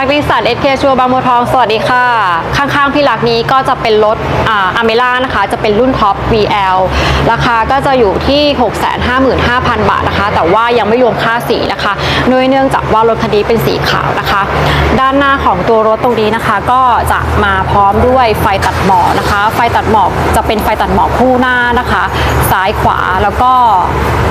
รักนิสสันเอสเคชัวบางบัวทอง สวัสดีค่ะ ข้างๆพี่รักนี้ก็จะเป็นรถอ่าอเมล่านะคะ จะเป็นรุ่นท็อป VL ราคาก็จะอยู่ที่ 655,000 บาทนะคะ แต่ว่ายังไม่รวมค่าสีนะคะเนื่องเนื่องจากว่ารถคันนี้เป็นสีขาวนะคะ ด้านหน้าของตัวรถตรงนี้นะคะ ก็จะมาพร้อมด้วยไฟตัดหมอกนะคะ ไฟตัดหมอกจะเป็นไฟตัดหมอกคู่หน้านะคะ ซ้ายขวาแล้วก็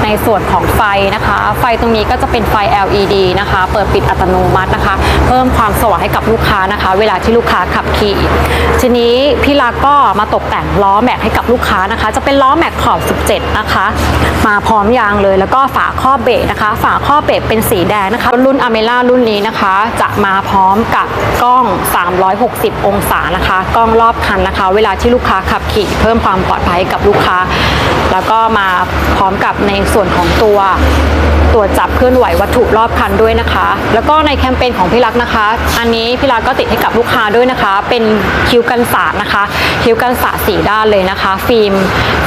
ในส่วนของไฟนะคะ ไฟตรงนี้ก็จะเป็นไฟ LED นะคะ เปิดปิดอัตโนมัตินะคะ เพิ่มความสว่างให้กับลูกค้านะคะ เวลาที่ลูกค้าขับขี่ ทีนี้พี่ลักก็มาตกแต่งล้อแม็กให้กับลูกค้านะคะ จะเป็นล้อแม็กขอบ 17 นะคะ มาพร้อมยางเลย แล้วก็ฝาครอบเบรกนะคะ ฝาครอบเบรกเป็นสีแดงนะคะ รุ่นอเมล่ารุ่นนี้นะคะ จะมาพร้อมกับกล้อง 360 องศานะคะ กล้องรอบคันนะคะ เวลาที่ลูกค้าขับขี่ เพิ่มความปลอดภัยให้กับลูกค้า แล้วก็มาพร้อมกับในส่วนของตัวตรวจจับเคลื่อนไหววัตถุรอบคันด้วยนะคะ แล้วก็ในแคมเปญของพี่รักนะคะอันนี้พี่รักก็ติดให้กับลูกค้าด้วยนะคะ เป็นคิ้วกันสาดนะคะ คิ้วกันสาดสีด้านเลยนะคะ ฟิล์ม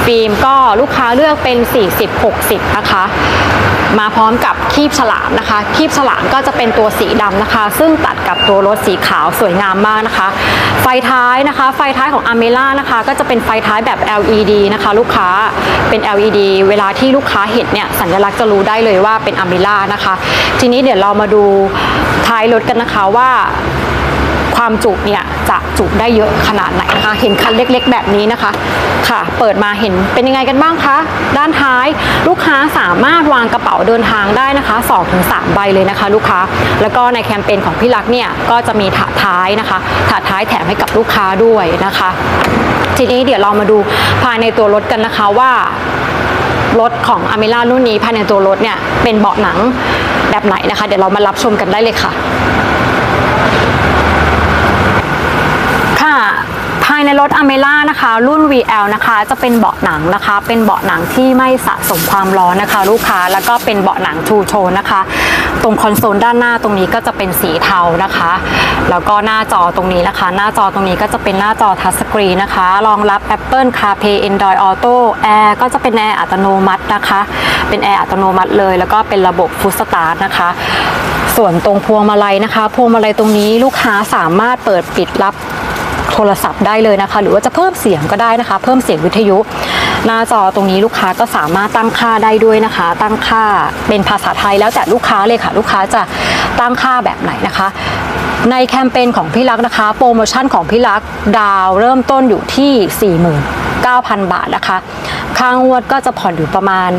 ฟิล์มก็ลูกค้าเลือกเป็น 40-60 นะคะ มาพร้อมกับคีบฉลามนะคะ คีบฉลามก็จะเป็นตัวสีดำนะคะ ซึ่งตัดกับตัวรถสีขาวสวยงามมากนะคะ ไฟท้ายนะคะ ไฟท้ายของอเมล่านะคะ ก็จะเป็นไฟท้ายแบบ LED นะคะ ลูกค้า เป็น LED เวลาที่ลูกค้าเห็นเนี่ย สัญลักษณ์จะรู้ได้เลยว่าเป็นอเมล่านะคะ ทีนี้เดี๋ยวเรามาดูท้ายรถกันนะคะว่าความจุเนี่ยจะจุได้เยอะขนาดไหนนะคะเห็นคันเล็กๆ แบบนี้นะคะ ค่ะ เปิดมาเห็นเป็นยังไงกันบ้างคะ ด้านท้ายลูกค้าสามารถวางกระเป๋าเดินทางได้นะคะ2-3ใบเลยนะคะ ลูกค้า แล้วก็ในแคมเปญของพี่รักเนี่ยก็จะมีถาดท้ายนะคะถาดท้ายแถมให้กับลูกค้าด้วยนะคะ ทีนี้เดี๋ยวเรามาดูภายในตัวรถกันนะคะว่ารถของอเมล่ารุ่นนี้ภายในตัวรถเนี่ยเป็นเบาะหนังแบบไหนนะคะ เดี๋ยวเรามารับชมกันได้เลยค่ะ ภายใน รถอเมล่านะคะ รุ่น VL นะคะ จะเป็นเบาะหนังนะคะ เป็นเบาะหนังที่ไม่สะสมความร้อนนะคะ ลูกค้าแล้วก็เป็นเบาะหนังทูโชนนะคะ ตรงคอนโซลด้านหน้าตรงนี้ก็จะเป็นสีเทานะคะ แล้วก็หน้าจอตรงนี้นะคะ หน้าจอตรงนี้ก็จะเป็นหน้าจอทัชสกรีนนะคะ รองรับ Apple CarPlay Android Auto แอร์ก็จะเป็นแอร์อัตโนมัตินะคะ เป็นแอร์อัตโนมัติเลย แล้วก็เป็นระบบฟูสตาร์ทนะคะส่วนตรงพวงมาลัยนะคะ พวงมาลัยตรงนี้ลูกค้าสามารถเปิดปิดรับ โทรศัพท์ได้เลยนะคะ หรือว่าจะเพิ่มเสียงก็ได้นะคะ เพิ่มเสียงวิทยุ หน้าจอตรงนี้ลูกค้าก็สามารถตั้งค่าได้ด้วยนะคะ ตั้งค่าเป็นภาษาไทยแล้วแต่ลูกค้าเลยค่ะ ลูกค้าจะตั้งค่าแบบไหนนะคะในแคมเปญของพี่รักนะคะ โปรโมชั่นของพี่รักดาวเริ่มต้นอยู่ที่ 9,000 บาทนะคะ ค่างวดก็จะผ่อนอยู่ประมาณ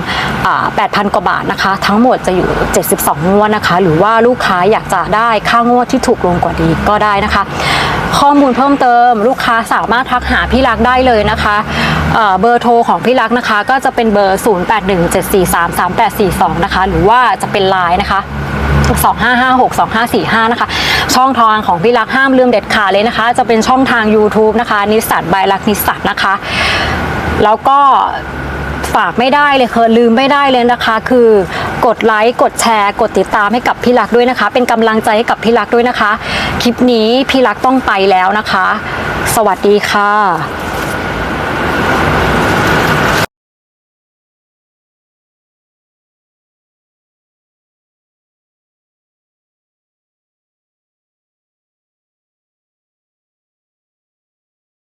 8,000 กว่าบาทนะคะ ทั้งหมดจะอยู่ 72 งวดนะคะ หรือว่าลูกค้าอยากจะได้ค่างวดที่ถูกลงกว่านี้ก็ได้นะคะ ข้อมูลเพิ่มเติมลูกค้าสามารถทักหาพี่รักได้เลยนะคะเอ่อเบอร์โทรของพี่รักนะคะ ก็จะเป็นเบอร์ 0817433842 นะคะ หรือว่าจะเป็นไลน์นะคะ 2556 2545 นะคะ ช่องทางของพี่รักห้ามลืมเด็ดขาดเลยนะคะ จะเป็นช่องทาง YouTube นะคะนิสสันบายรักนิสสันนะคะ แล้วก็ฝากไม่ได้เลยคือลืมไม่ได้เลยนะคะ คือกดไลค์กดแชร์ กดติดตามให้กับพี่รักด้วยนะคะ เป็นกำลังใจให้กับพี่รักด้วยนะคะ คลิปนี้พี่รักต้องไปแล้วนะคะ สวัสดีค่ะ